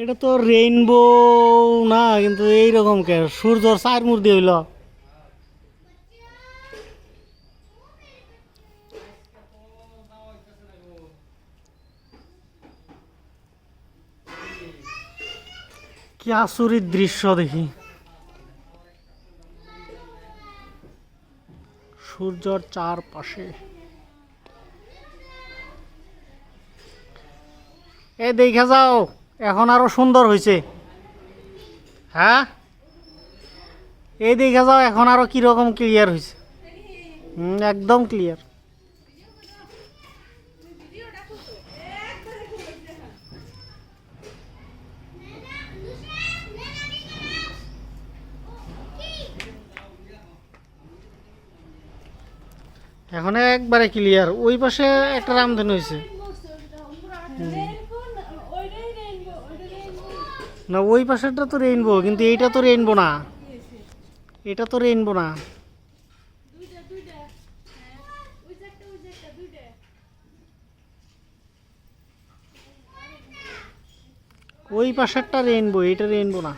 এটা তো রেইনবো না, কিন্তু এইরকম কে? সূর্যর চার মূর্তি হইল। কি আচরিত দৃশ্য দেখি। সূর্যর চারপাশে। এ, দেখে যাও। এখন আরও সুন্দর হয়েছে হ্যাঁ? এই দেখা যাও, এখন আরও কীরকম ক্লিয়ার হয়েছে একদম ক্লিয়ার এখন একবারে ক্লিয়ার ওই পাশে একটা রামধেনু হয়েছে না ওই পাশেরটা তো রেইনবো কিন্তু এইটা তো রেইনবো না। এটা তো রেইনবো না। ওই পাশেরটা রেইনবো এটা রেইনবো না।